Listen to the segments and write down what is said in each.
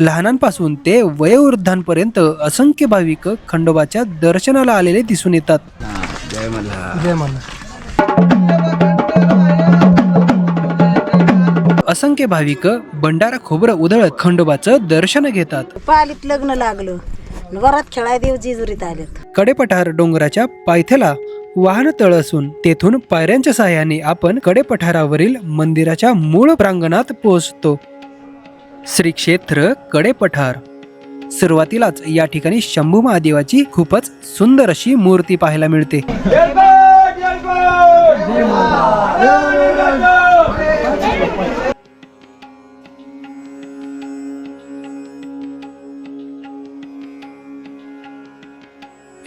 लहानांपासून ते वयोवृद्धांपर्यंत असंख्य भाविक खंडोबाच्या दर्शनाला आलेले दिसून येतात. जय मल्हार जय असंख्य भाविक भंडारा खोबरं उधळत खंडोबाचं दर्शन घेतात. पालीत लग्न लागलं. वरात खेळाय देव जेजुरीत आलेत. कडेपठार डोंगराच्या पायथ्याला वाहन तळ असून तेथून पायऱ्यांच्या सहाय्याने आपण कडेपठारावरील मंदिराच्या मूळ प्रांगणात पोहोचतो. श्री क्षेत्र कडेपठार. सुरुवातीलाच या ठिकाणी शंभू महादेवाची खूपच सुंदर अशी मूर्ती पाहायला मिळते.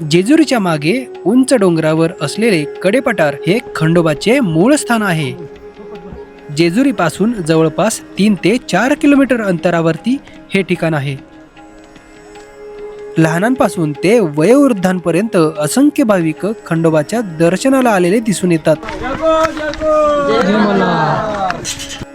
जेजुरीच्या मागे उंच डोंगरावर असलेले कडेपठार हे खंडोबाचे मूळ स्थान आहे. जेजुरीपासून जवळपास तीन ते चार किलोमीटर अंतरावरती हे ठिकाण आहे. लहानांपासून ते वयोवृद्धांपर्यंत असंख्य भाविक खंडोबाच्या दर्शनाला आलेले दिसून येतात.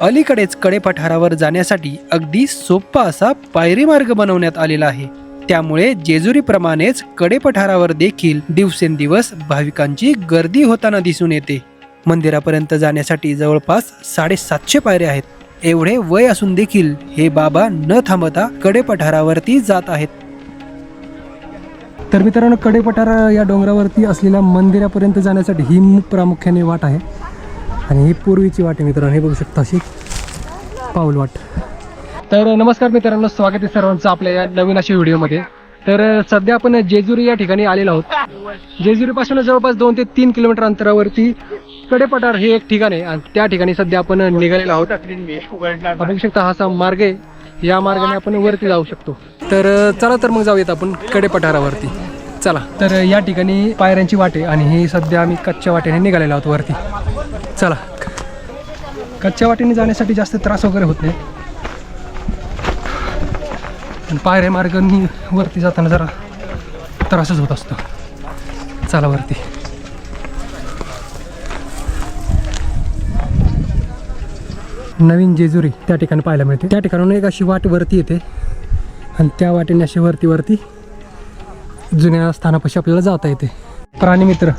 अलीकडेच कडेपठारावर जाण्यासाठी अगदी सोपा असा पायरी मार्ग बनवण्यात आलेला आहे. त्यामुळे जेजुरीप्रमाणेच कडेपठारावर देखील दिवसेंदिवस भाविकांची गर्दी होताना दिसून येते. मंदिरापर्यंत जाण्यासाठी जवळपास साडेसातशे पायऱ्या आहेत. एवढे वय असून देखील हे बाबा न थांबता कडेपठारावरती जात आहेत. तर मित्रांनो कडेपठार या डोंगरावरती असलेल्या मंदिरापर्यंत जाण्यासाठी ही प्रामुख्याने वाट आहे. आणि ही पूर्वीची वाट आहे मित्रांनो हे बघू शकता अशी पाऊल वाट. तर नमस्कार मित्रांनो स्वागत आहे सर्वांचं आपल्या या नवीन अशा व्हिडिओमध्ये. तर सध्या आपण जेजुरी या ठिकाणी आलेलो आहोत. जेजुरीपासून जवळपास दोन ते तीन किलोमीटर अंतरावरती कडेपठार हे एक ठिकाण आहे. आणि त्या ठिकाणी सध्या आपण निघालेलो आहोत. आपण बघू शकता हा मार्ग आहे. या मार्गाने आपण वरती जाऊ शकतो. तर चला तर मग जाऊयात आपण कडेपठारावरती. चला. तर या ठिकाणी पायऱ्यांची वाटे आणि ही सध्या आम्ही कच्च्या वाटेने निघालेलो आहोत वरती. चला. कच्च्या वाटेने जाण्यासाठी जास्त त्रास वगैरे होत नाही. पण पायऱ्या मार्गाने वरती जाताना जरा त्रासच होत असतो. चला वरती. नवीन जेजुरी त्या ठिकाणी पाहायला मिळते. त्या ठिकाणून एक अशी वाट वरती येते. आणि त्या वाटेने अशी वरती वरती जुन्या स्थानापाशी आपल्याला जाता येते. प्राणी मित्र.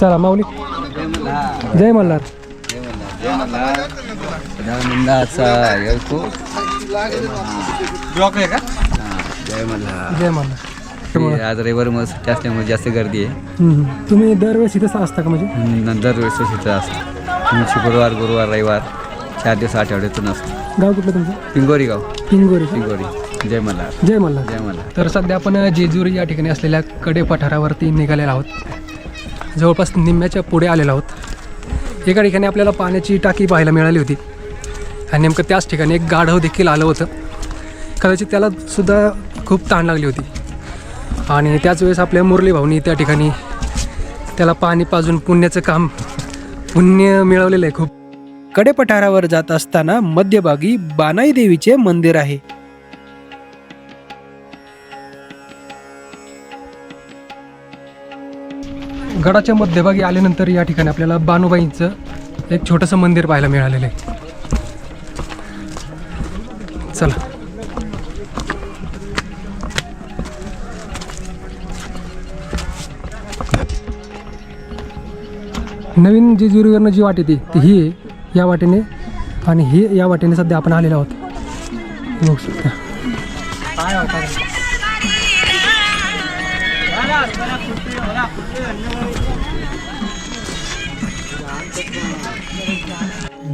चला माऊली. जय मल्हार. जय मल्हार. जय मल्हार. जय मल्हार. आज रविवार मग सुट्टी असल्यामुळे जास्त गर्दी आहे. हम्म. तुम्ही दरवेळेस इथंच असता का म्हणजे? दरवेळेस तिथं असतं. हम्म, शुक्रवार गुरुवार रविवार चार दिवस आठवड्यातून असतं. गाव कुठलं तुमचं? पिंगोरी गाव. पिंगोरी? पिंगोरी. जय मल्हार. जय मल्हार. जय मल्हार. तर सध्या आपण जेजुरी या ठिकाणी असलेल्या कडे पठारावरती निघालेलो आहोत. जवळपास निम्म्याच्या पुढे आलेलो आहोत. एका ठिकाणी आपल्याला पाण्याची टाकी पाहायला मिळाली होती. आणि नेमकं त्याच ठिकाणी एक गाढव देखील आलं होतं. कदाचित त्याला सुद्धा खूप ताण लागली होती. आणि त्याच वेळेस आपल्या मुरली भाऊनी त्या ठिकाणी त्याला पाणी पाजून पुण्याचं काम पुण्य मिळवलेलं आहे खूप. कडेपठारावर जात असताना मध्यभागी बानाई देवीचे मंदिर आहे. गडाच्या मध्यभागी आल्यानंतर या ठिकाणी आपल्याला बानुबाईंचं एक छोटंसं मंदिर पाहायला मिळालेलं आहे. चला. नवीन जेजुरीवरनं जी वाट येते ती ही आहे या वाटेने. आणि ही या वाटेने सध्या आपण आलेलो आहोत. बघू शकता.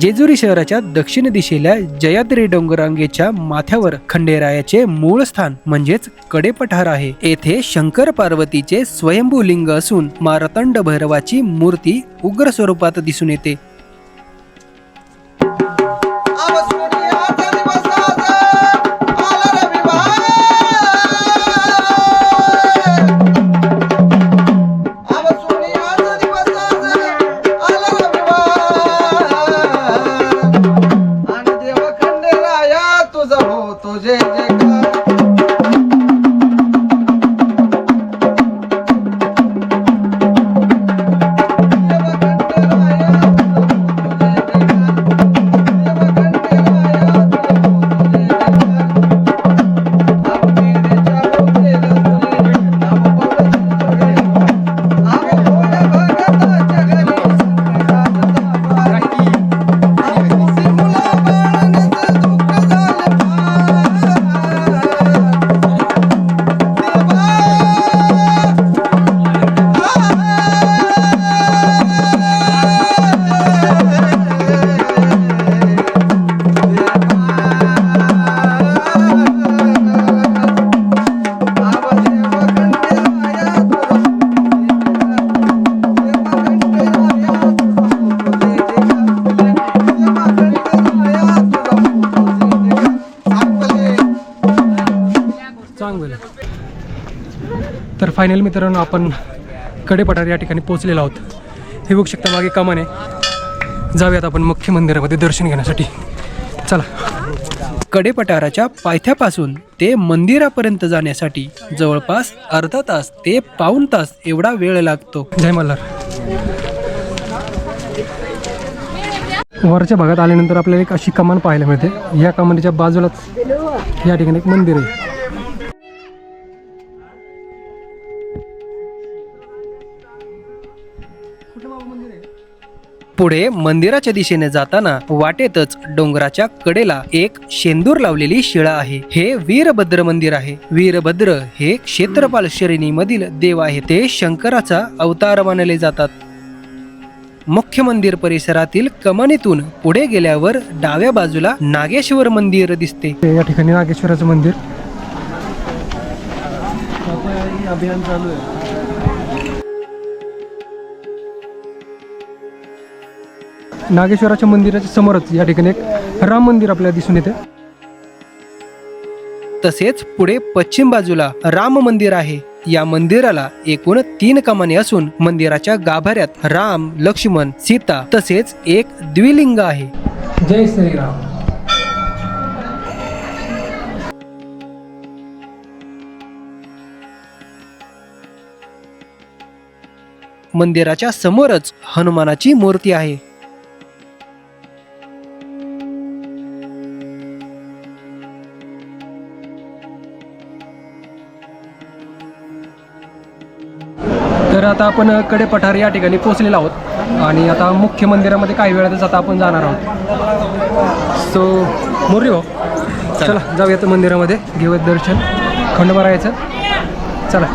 जेजुरी शहराच्या दक्षिण दिशेला जयाद्री डोंगरांगेच्या माथ्यावर खंडेरायाचे मूळ स्थान म्हणजेच कडेपठार आहे. येथे शंकर पार्वतीचे स्वयंभू लिंग असून मारतंड भैरवाची मूर्ती उग्र स्वरूपात दिसून येते. तर फायनल मित्रांनो आपण कडेपठार या ठिकाणी पोहोचलेलो आहोत. हे बघू शकता मागे कमान. आहे जाऊयात आपण मुख्य मंदिरामध्ये दर्शन घेण्यासाठी. चला. कडेपठाराच्या पायथ्यापासून ते मंदिरापर्यंत जाण्यासाठी जवळपास अर्धा तास ते पाऊण तास एवढा वेळ लागतो. जय मल्हार. वरच्या भागात आल्यानंतर आपल्याला एक अशी कमान पाहायला मिळते. या कमानीच्या बाजूलाच या ठिकाणी एक मंदिर आहे. पुढे मंदिराच्या दिशेने जाताना वाटेतच डोंगराच्या कडेला एक शेंदूर लावलेली शिळा आहे. हे वीरभद्र मंदिर आहे. वीरभद्र हे क्षेत्रपाल श्रेणीमधील देव आहे. ते शंकराचा अवतार मानले जातात. मुख्य मंदिर परिसरातील कमानीतून पुढे गेल्यावर डाव्या बाजूला नागेश्वर मंदिर दिसते. या ठिकाणी नागेश्वराचं मंदिर. नागेश्वराच्या मंदिराच्या समोरच या ठिकाणी एक राम मंदिर आपल्याला दिसून येते. तसेच पुढे पश्चिम बाजूला राम मंदिर आहे. या मंदिराला एकूण तीन कमाने असून मंदिराच्या गाभाऱ्यात राम लक्ष्मण सीता तसेच एक द्विलिंग आहे. जय श्रीराम. मंदिराच्या समोरच हनुमानाची मूर्ती आहे. आता आपण कडे पठार या ठिकाणी पोहोचलेलो आहोत. आणि आता मुख्य मंदिरामध्ये काही वेळातच आता आपण जाणार आहोत. सो मोरी हो चला. जाऊयात मंदिरामध्ये घेऊयात दर्शन. खंडोबा चला.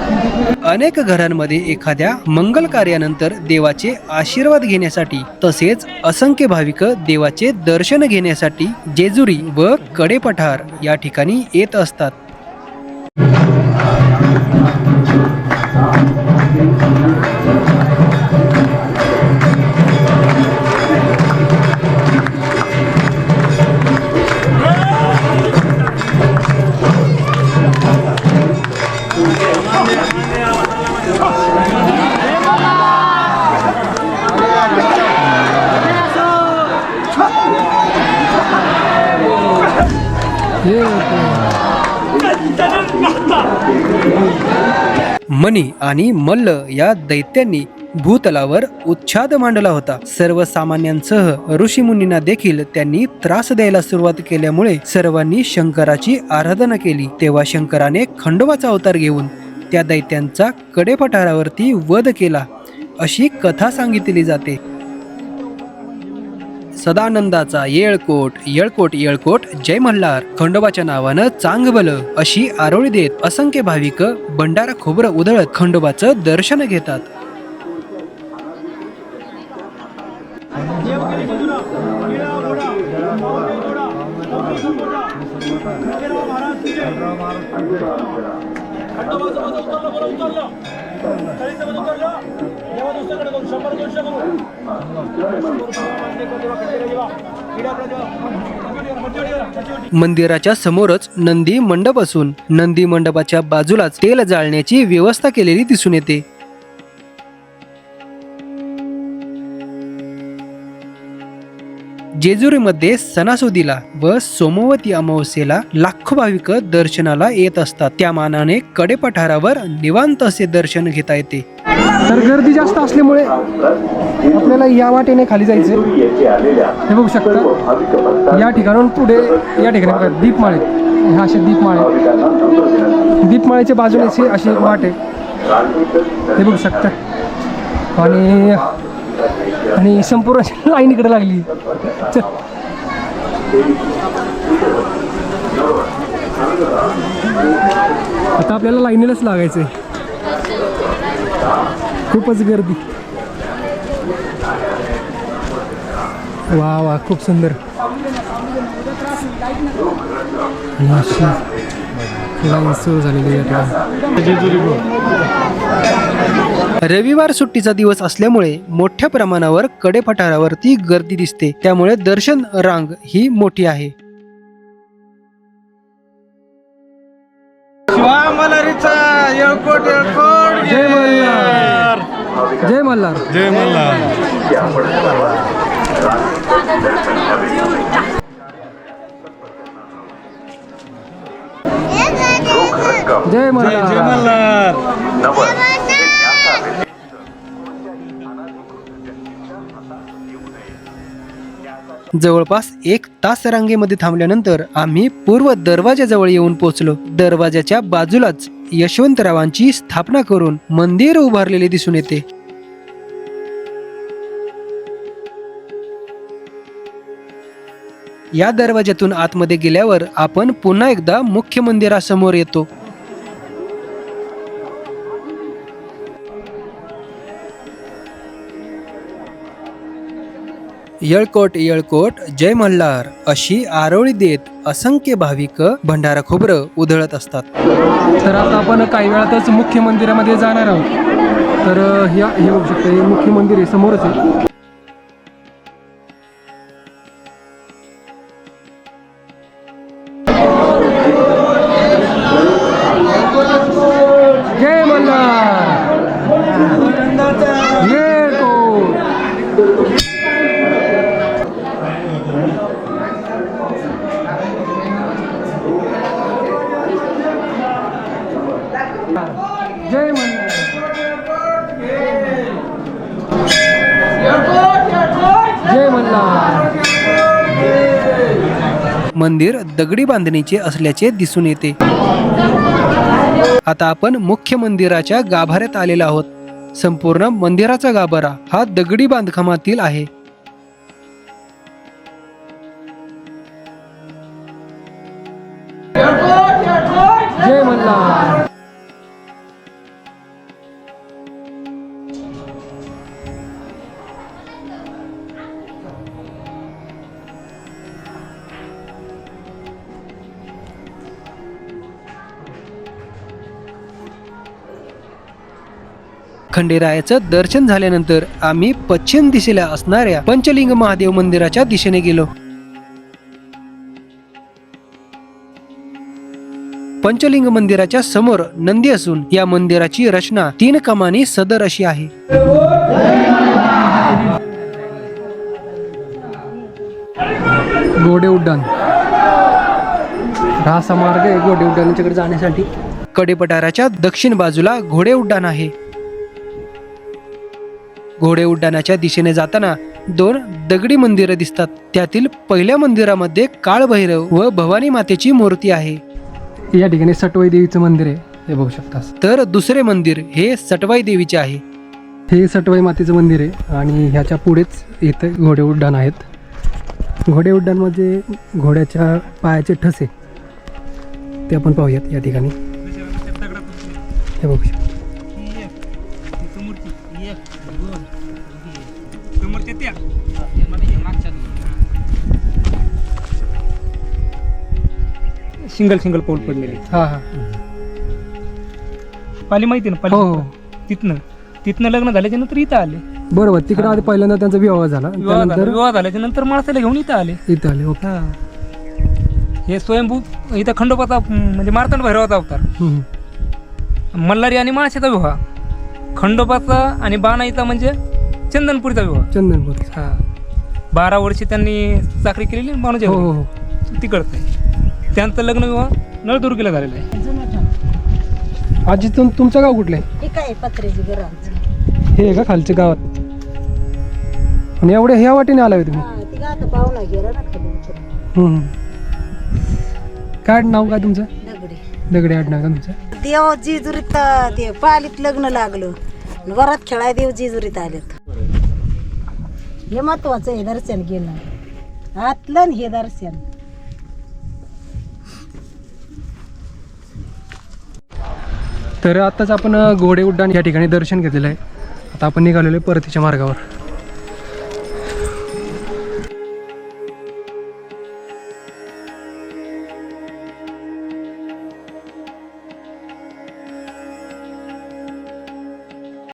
अनेक घरांमध्ये एखाद्या मंगल कार्यानंतर देवाचे आशीर्वाद घेण्यासाठी तसेच असंख्य भाविक देवाचे दर्शन घेण्यासाठी जेजुरी व कडेपठार या ठिकाणी येत असतात. मणी आणि मल्ल या दैत्यांनी भूतलावर उच्छाद मांडला होता. सर्वसामान्यांसह ऋषीमुनींना देखील त्यांनी त्रास द्यायला सुरुवात केल्यामुळे सर्वांनी शंकराची आराधना केली. तेव्हा शंकराने खंडोबाचा अवतार घेऊन त्या दैत्यांचा कडेपठारावरती वध केला. अशी कथा सांगितली जाते. सदानंदाचा येळकोट येळकोट येळकोट जय मल्हार. खंडोबाच्या नावानं चांगबल अशी आरोळी देत असंख्य भाविक भंडारा खोबरं उधळत खंडोबाचं दर्शन घेतात. मंदिराच्या समोरच नंदी मंडप असून नंदी मंडपाच्या बाजूलाच तेल जाळण्याची व्यवस्था केलेली दिसून येते. जेजुरीमध्ये सणासुदीला व सोमवती अमावस्येला लाखो भाविक दर्शनाला येत असतात. त्या मानाने कडेपठारावर निवांत असे दर्शन घेता येते. तर गर्दी जास्त असल्यामुळे आपल्याला या वाटेने खाली जायचं हे बघू शकता. या ठिकाणाहून पुढे या ठिकाणी दीपमाळे. हे असे दीपमाळे. दीपमाळेच्या बाजूने अशी वाट आहे. हे बघू शकता. आणि आणि संपूर्ण अशी लाईन इकडे लागली. चल. आता आपल्याला लाईनीलाच लागायचं आहे खूपच गर्दी. वा वा खूप सुंदर. लाईन सुरू झालेली रविवार सुट्टीचा दिवस असल्यामुळे मोठ्या प्रमाणावर कडेपठारावरती गर्दी दिसते. त्यामुळे दर्शन रांग ही मोठी आहे. शिवा मल्हारी देवाचा येळकोट येळकोट जय मल्हार. जय मल्हार. जय मल्हार. जय मल्हार. जवळपास एक तास रांगेमध्ये थांबल्यानंतर आम्ही पूर्व दरवाजाजवळ येऊन पोहोचलो. दरवाजाच्या बाजूलाच यशवंतरावांची स्थापना करून मंदिर उभारलेले दिसून येते. या दरवाज्यातून आतमध्ये गेल्यावर आपण पुन्हा एकदा मुख्य मंदिरासमोर येतो. येळकोट येळकोट जय मल्हार अशी आरोळी देत असंख्य भाविक भंडारा खोबरं उधळत असतात. तर आता आपण काही वेळातच मुख्य मंदिरामध्ये जाणार आहोत. तर ह्या हे बघू शकता हे मुख्य मंदिर आहे समोरच आहे. मंदिर दगडी बांधणीचे असल्याचे दिसून येते. आता आपण मुख्य मंदिराच्या गाभाऱ्यात आलेलो आहोत. संपूर्ण मंदिराचा गाभारा हा दगडी बांधकामातील आहे. खंडेरायाचं दर्शन झाल्यानंतर आम्ही पश्चिम दिशेला असणाऱ्या पंचलिंग महादेव मंदिराच्या दिशेने गेलो. पंचलिंग मंदिराच्या समोर नंदी असून या मंदिराची रचना तीन कमानी सदर अशी आहे. घोडे उड्डाण. हा असा मार्ग आहे घोडे उड्डाणाच्याकडे जाण्यासाठी. कडेपठाराच्या दक्षिण बाजूला घोडे उड्डाण आहे. घोडे उड्डाणाच्या दिशेने जाताना दोन दगडी मंदिरं दिसतात. त्यातील पहिल्या मंदिरामध्ये काळभैरव व भवानी मातेची मूर्ती आहे. या ठिकाणी सटवाई देवीचं मंदिर आहे. हे बघू शकता तर दुसरे मंदिर हे सटवाई देवीचे आहे. हे सटवाई मातेचं मंदिर आहे आणि ह्याच्या पुढेच इथं घोडे उड्डाण आहेत. घोडे उड्डाणमध्ये घोड्याच्या पायाचे ठसे. ते आपण पाहूयात या ठिकाणी. हे बघू शकता. सिंगल सिंगल पाऊल पडलेले. हा हा. पाली माहिती ना हो पाली? हो तिथनं. तिथनं लग्न झाल्याच्यानंतर इथं आले. बरोबर तिकडे आधी पहिल्यांदा त्यांचा विवाह झाला. विवाह झाला. त्यानंतर? विवाह झाल्याच्यानंतर माणसाला घेऊन इथं आले. इथं आले ओके. हे. स्वयंभू इथं खंडोबाचा म्हणजे मार्तंड भैरवाचा अवतार. हम्म. मल्हारी आणि माळशेचा विवाह. खंडोबाचा आणि बाणाईचा म्हणजे चंदनपुरीचा विवाह. चंदनपूर हा. बारा वर्षी त्यांनी चाकरी केलेली बाणूच्या हो हो हो तिकडचं आहे त्यांचं लग्न विवाह नळदुर्गीला झालेलं आहे. आजी तुम तुमचं गाव कुठलं आहे? हे काय पत्र्याची घर आमचं हे आहे का खालच्या गावात? आणि एवढ्या ह्या वाटेने आलाय तुम्ही? हा ती आता पाहुणा गेला ना खाली हम्म. काय नाव काय तुमचं? दगडी. दगडे आडनाव का तुमचं? देव जेजुरीत अं, ते पालीत लग्न लागलं. आणि वरात खेळाय देव जेजुरीत आलेत. हे महत्वाचं आहे दर्शन घेणं. आतलं हे दर्शन. तर आत्ताच आपण घोडे उड्डाण या ठिकाणी दर्शन घेतलेलं आहे. आता आपण निघालेलो आहे परतीच्या मार्गावर.